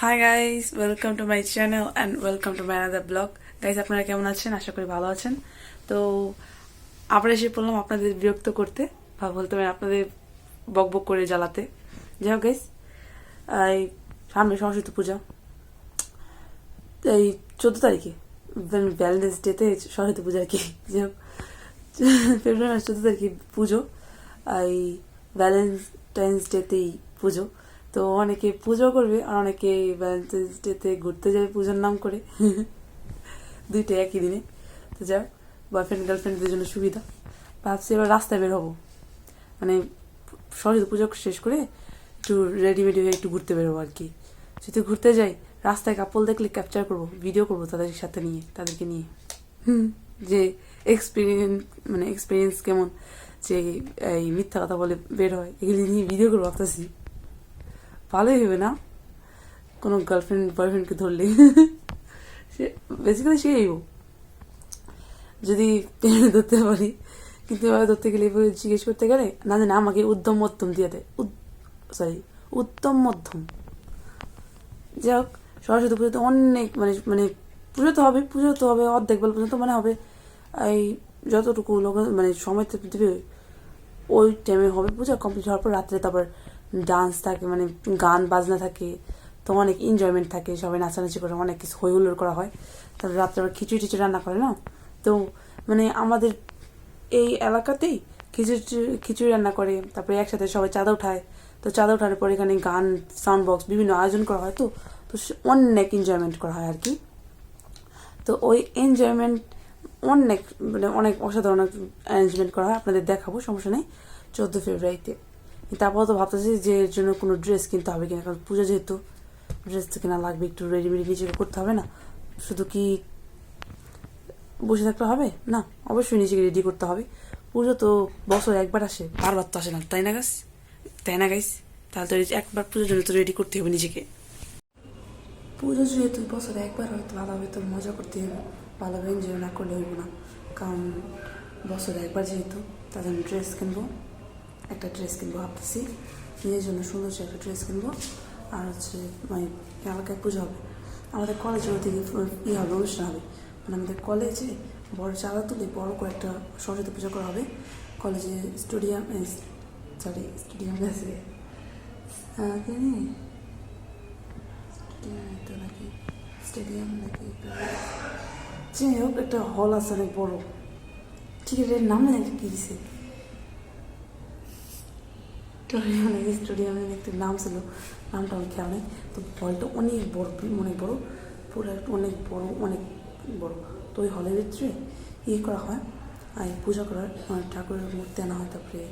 Hi guys welcome to my channel and welcome to my another blog guys আপনারা কেমন আছেন? আশা করি ভালো আছেন। তো আবার এসে পড়লাম আপনাদের বিরক্ত করতে বা বলতে পারেন আপনাদের বক বক করে জ্বালাতে। যাই হোক গাইস এই সামনে সরস্বতী পূজা। এই চোদ্দ তারিখে ভ্যালেন্টাইন্স ডেতে সরস্বতী পূজা আর কি। যাই হোক ফেব্রুয়ারি মাস চোদ্দ তারিখে পুজো। এই ভ্যালেন্টাইন্স ডেতেই পুজো। তো অনেকে পুজো করবে আর অনেকে ভ্যালেন্টাইন্স ডেতে ঘুরতে যাবে পুজোর নাম করে। দুইটা একই দিনে। তো যাই বয়ফ্রেন্ড গার্লফ্রেন্ডদের জন্য সুবিধা। ভাবছি এবার রাস্তায় বের হব। মানে সরস্বতী পুজো শেষ করে একটু রেডিমেডি হয়ে একটু ঘুরতে বেরোবো আর কি। যদি ঘুরতে যাই, রাস্তায় কাপল দেখলে ক্যাপচার করব ভিডিও করব তাদের সাথে নিয়ে, তাদেরকে নিয়ে। যে এক্সপিরিয়েন্স মানে এক্সপিরিয়েন্স কেমন, যে এই মিথ্যা কথা বলে বের হয়, এগুলি নিয়ে ভিডিও করব ভাবতেছি। ভালোই হবে না। কোনো গার্লফ্রেন্ড বয়ফ্রেন্ডকে ধরলে। সে বেসিক্যালি সে যাইব যদি পেয়ে ধরতে পারি। কিন্তু এভাবে ধরতে গেলে এভাবে জিজ্ঞেস করতে গেলে, না জানি আমাকে উদ্যম মধ্যম দিয়ে দেয় সরি উত্তম মধ্যম। যাই হোক, সরস্বতী পুজোতে অনেক মানে মানে পুজো তো হবে, পুজো তো হবে, অর্ধেক বেলা পর্যন্ত মানে হবে। এই যতটুকু লোক মানে সময় দেবে, ওই টাইমে হবে পূজা কমপ্লিট হওয়ার পর রাত্রে তারপর ডান্স থাকে মানে গান, বাজনা থাকে, তো অনেক এনজয়মেন্ট থাকে, সবাই নাচানাচি করে, অনেক কিছু হই হুল্লোড় করা হয়। তারপর রাত্রে আবার খিচুড়ি টিচুড়ি রান্না করে না? তো মানে আমাদের এই এলাকাতেই খিচুড়ি খিচুড়ি রান্না করে, তারপরে একসাথে সবাই চাঁদা উঠায়। তো চাঁদা ওঠার পর এখানে গান সাউন্ড বক্স বিভিন্ন আয়োজন করা হয় তো তো অনেক এনজয়মেন্ট করা হয় আর কি তো ওই এনজয়মেন্ট অনেক মানে অনেক অসাধারণ অ্যারেঞ্জমেন্ট করা হয়। আপনাদের দেখাবো, সমস্যা নেই। চোদ্দ ফেব্রুয়ারিতে। কিন্তু আপাতত ভাবতেছি যে এর জন্য কোনো ড্রেস কিনতে হবে কিনা, কারণ পুজো যেহেতু ড্রেস তো কেনা লাগবে, একটু রেডিমেড নিজেকে করতে হবে না। শুধু কি বসে থাকলে হবে? না, অবশ্যই নিজেকে রেডি করতে হবে। পুজো তো বছর একবার আসে, বারবার তো আসে না, তাই না গাছ তাই না গাইস তাহলে তো একবার পুজোর জন্য তো রেডি করতে হবে নিজেকে। পুজো যেহেতু বছরে একবার হয়তো ভালোভাবে তো মজা করতে হবে। ভালোভাবে এনজয় না করলে হইব না। কারণ বছরে একবার যেহেতু তাদের ড্রেস কিনবো। একটা ড্রেস কিনবো ভাবতেছি। নিজের জন্য সুন্দর একটা ড্রেস কিনবো। আর হচ্ছে মানে এলাকায় পুজো হবে। আমাদের কলেজে ওদিকে ইয়ে হবে, অনুষ্ঠান হবে। মানে আমাদের কলেজে বড় চাঁদা তুলে বড় কয়েকটা সরস্বতী পুজো করা হবে। কলেজে স্টেডিয়াম সরি স্টেডিয়াম আছে। জানি? নাকি স্টেডিয়াম নাকি যাই হোক, একটা হল আছে অনেক বড়। ঠিক আছে নাম নাকি কি দিছে। স্টেডিয়াম স্টেডিয়ামের একটা নাম ছিল, নামটা আমার খেয়াল নেই। তো হলটা অনেক বড় অনেক বড়, পুরো অনেক বড় অনেক বড়। তো ওই হলের ভিতরে ইয়ে করা হয়, আর পূজা করার মানে ঠাকুরের মূর্তি আনা হয়, তারপরে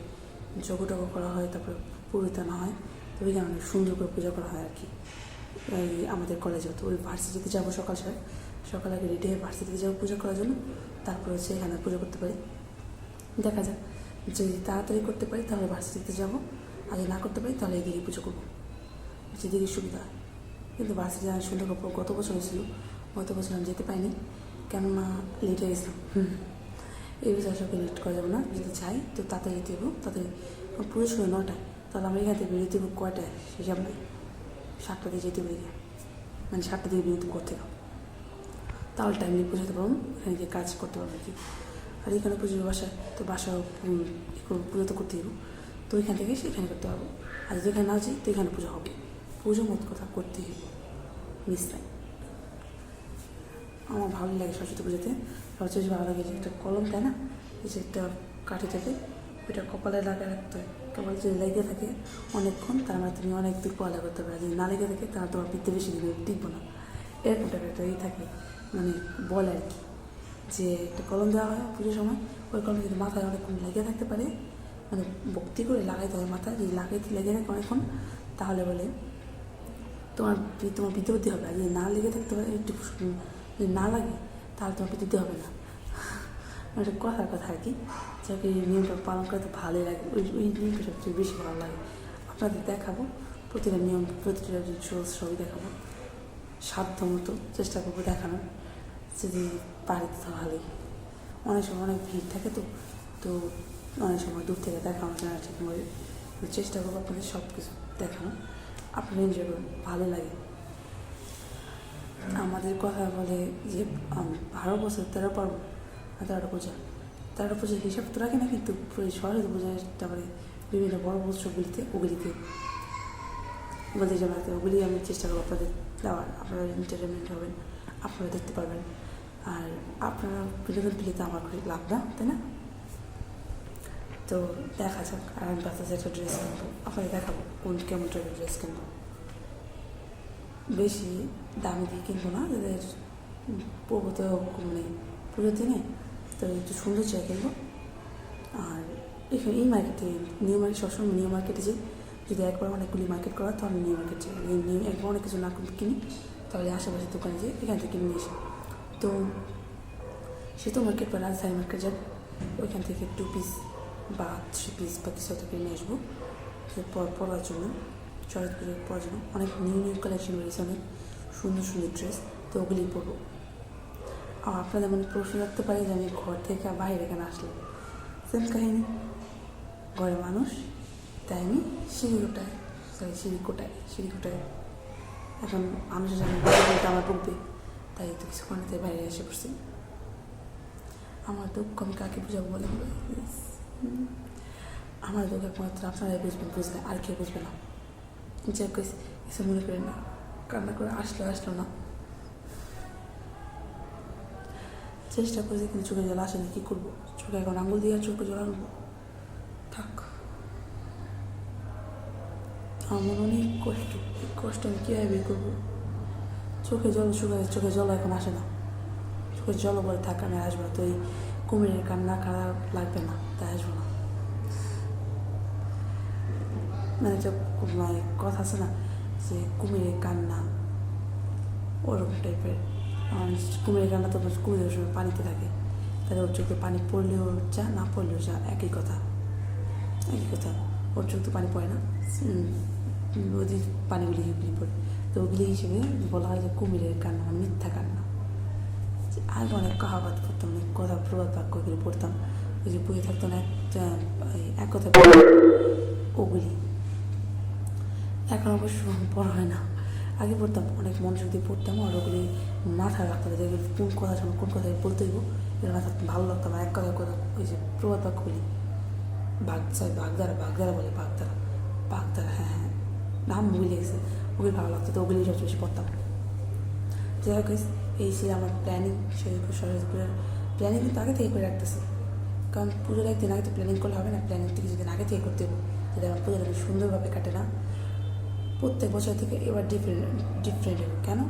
যজ্ঞ টজ্ঞ করা হয়, তারপরে পুরোহিত আনা হয়। তো ওইখানে অনেক সুন্দর করে পূজা করা হয় আর কি। এই আমাদের কলেজে তো ওই ভার্সিটিতে যাব সকাল সকাল সকাল আগে রেডি হয়ে ভার্সিটিতে যাব পূজা করার জন্য। তারপর হচ্ছে এখানে পুজো করতে পারি। দেখা যাক, যদি তাড়াতাড়ি করতে পারি তাহলে ভার্সিটিতে যাব। যদি না করতে পারি, তাহলে এদিকে পুজো করব। যেদিকে সুবিধা। কিন্তু বাসে আমি সুন্দর করব গত বছর হয়েছিল গত বছর আমি যেতে পারিনি। লেট হয়ে গেছিলাম। এই বছর সবকে লেট করা যাবে না যদি চাই, তো তাড়াতাড়ি হব। তাড়াতাড়ি, আমার পুজো শুরু নটায় তাহলে আমি এখান থেকে বেরোতে হব কয়টায়? সেসব নাই। সাতটা দিয়ে যেতে হবে মানে সাতটা দিয়ে বেরোতে করতে হবে তাহলে টাইম নিয়ে পৌঁছাতে পারব, এখানে গিয়ে কাজ করতে পারব আর কি। আর এখানে পুজোর বাসায়, তো বাসা পুজো তো করতে হবে। তো এখান থেকে সেখানে করতে পারব আর যদি এখানে না যাই, তো এখানে পুজো হবে। পুজো মত কথা করতে হবে। মিস নাই। আমার ভালো লাগে সরস্বতী পুজোতে। সবচেয়ে ভালো লাগে যে একটা কলম, তাই না? এই যে একটা কাঠি থাকে, ওইটা কপালে লাগিয়ে রাখতে হয়। কপালে যদি লেগে থাকে অনেকক্ষণ, তার মানে তুমি অনেক দূর পড়ালেখা করতে পারো যদি না লেগে থাকে, তাহলে তোমার পিঠতে বেশি দিন টিকবো না। এরকম টাইপের একটা ই থাকে। মানে বলে আর কি। যে একটা কলম দেওয়া হয় পুজোর সময়, ওই কলম যদি মাথায় অনেকক্ষণ লেগে থাকতে পারে মানে ভক্তি করে লাগাইতে হয় মাথায় যদি লাগাইতে লেগে থাকে অনেকক্ষণ তাহলে বলে তোমার তোমার বিদ্যে বুদ্ধি হবে। আর যদি না লেগে থাকতে পারে একটু যদি না লাগে, তাহলে তোমার বিদ্যুৎ হবে না। মানে একটা কথার কথা আর কি। যাকে নিয়মটা পালন করতে ভালোই লাগে। ওই ওই নিয়মটা সবচেয়ে বেশি ভালো লাগে। আপনাদের দেখাবো, প্রতিটা নিয়ম, প্রতিটা রিচুয়ালস সবই দেখাবো। সাধ্য মতো চেষ্টা করব দেখানোর। যদি পারি তো ভালোই অনেক সময় অনেক ভিড় থাকে তো তো অনেক সময় দূর থেকে দেখানো যায় না ঠিকভাবে তো চেষ্টা করব আপনাদের সব কিছু দেখানো আপনারা এনজয় করুন, ভালো লাগে। আমাদের কথা বলে যে বারো বছর, তেরো পর্ব তেরোটা পূজা। তেরোটা পূজার হিসাব তো রাখে না, কিন্তু সরস্বতী পূজায় তারপরে বিভিন্ন বড় উৎসবগুলিতে, ওগুলিতে। বলতে যে ওগুলি আমি চেষ্টা করব আপনাদের দেওয়ার। আপনারা এন্টারটেনমেন্ট হবেন, আপনারা দেখতে পারবেন। আর আপনারা বিনোদন পেলে তো আমার খুবই লাভ না, তাই না? তো দেখা যাক আর আমি বাচ্চাদের একটা ড্রেস কিনবো। আপনাদের দেখাবো কোন, কেমন টাইপের ড্রেস কিনবো। বেশি দামি দিয়ে কিনবো না, যাদের পরবো তো মানে পুজোর দিনে, তো একটু সুন্দর চেয়ে কিনবো। আর এখানে এই মার্কেটে নিউ মার্কেট সবসময় নিউ মার্কেটে যাই যদি একবার অনেকগুলি মার্কেট করা তাহলে নিউ মার্কেট যাই। নিউ একবার অনেক কিছু না কিনি তাহলে আশেপাশের দোকানে যাই এখান থেকে কিনে আসি। তো সেতু মার্কেট বা রাজধানী মার্কেট যাব ওইখান থেকে টু পিস বা থ্রি পিস বা কিছু একটা কিনে আসব। পরার জন্য শরৎ পুজোর পরার জন্য অনেক নিউ নিউ কালেকশন রয়েছে অনেক সুন্দর সুন্দর ড্রেস তো ওগুলি পরবো। আর আপনাদের মনে প্রশ্ন রাখতে পারে যে আমি ঘর থেকে বাইরে কেন আসলাম? সেম কাহিনী। ঘরের মানুষ, তাই আমি কোটায় সরি সিঁড়ি কোটায় এখন মানুষের বলতে আমার বকবে তাই তো কিছু করে তাই বাইরে এসে পড়ছি। আমার দুঃখ, আমি কাকে বুঝাবো বলে। আমার দুঃখ একমাত্র আপনারাই বুঝবেন, বুঝলে আর কেউ বুঝবে না। যে কিছু মনে করেন না। কান্না করে আসলো আসলো না। চেষ্টা করেছি, কিন্তু চোখে জল আসেনি। কী করব? চোখে এখন আঙুল দিয়ে চোখে জল আনব। থাক। আমার অনেক কষ্ট। কষ্ট আমি কীভাবে বের করব? চোখে জল শুকায় চোখে জল এখন আসে না। চোখে জল বলে থাক, আমি আসব তো এই কুমিরের কান্না খারাপ লাগবে না তাই আসব না মানে যে মানে কথা আছে না, যে কুমিরের কান্না, ওরকম টাইপের। কুমিরের কান্না তো কুমিরের সময় পানিতে থাকে। তাহলে ওর চোখে পানি পড়লেও যা, না পড়লেও যা, একই কথা। একই কথা। ওর চোখ তো পানি পড়ে না। নদীর পানিগুলি এগুলি পড়ে। তো ওগুলি হিসেবে বলা হয় যে কুমিরের কান্না মিথ্যা কান্না। আগে অনেক কাহাবাত পড়তাম অনেক কথা প্রবাদ বাক্য এগুলো পড়তাম। ওই যে বইয়ে থাকতো না এক কথা ওগুলি। এখন অবশ্য পড়া হয় না। আগে পড়তাম, অনেক মনোযোগ দিয়ে পড়তাম, আর ওগুলি মাথায় যে এগুলো কোন কথা সময় কোন কথায় বলতে হইব। এগুলো মাথা ভালো লাগতো আমার এক কথা কথা ওই যে প্রবাদ বাক্যগুলি। বাঘ সরি বাগদারা বাগদারা বলে বাগদারা বাগদারা হ্যাঁ হ্যাঁ নাম ভুলে গেছে, ওগুলি ভালো লাগতো তো, ওগুলি সবচেয়ে বেশি পড়তাম। যাই হোক এই ছিল আমার প্ল্যানিং শরীরপুর প্ল্যানিং কিন্তু আগে থেকে করে রাখতেছে। কারণ পুজোর একদিন আগে তো প্ল্যানিং করলে হবে না প্ল্যানিং তো কিছুদিন আগে থেকে করতে হবে। যদি আমার পুজোটা সুন্দরভাবে কাটে না। প্রত্যেক বছর থেকে এবার ডিফারেন্ট ডিফারেন্ট হবে কেন?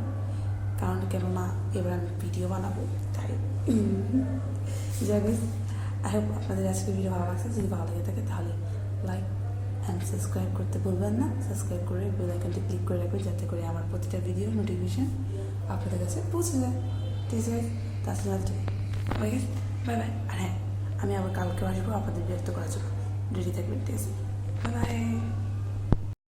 কারণ কেননা এবার আমি ভিডিও বানাবো, তাই। হোক আই হোপ আপনাদের আজকে ভিডিও ভালো লাগছে। যদি ভালো লেগে থাকে তাহলে লাইক অ্যান্ড সাবস্ক্রাইব করতে ভুলবেন না। সাবস্ক্রাইব করে বেল আইকনটি ক্লিক করে রাখবেন, যাতে করে আমার প্রতিটা ভিডিও নোটিফিকেশন আপনাদের কাছে পৌঁছে যায়। ঠিক আছে তাছাড়া বাই বাই আর হ্যাঁ আমি আবার কালকে আসব, আপনাদের বিরক্ত করার জন্য। রেডি থাকবেন, ঠিক আছে? Bye bye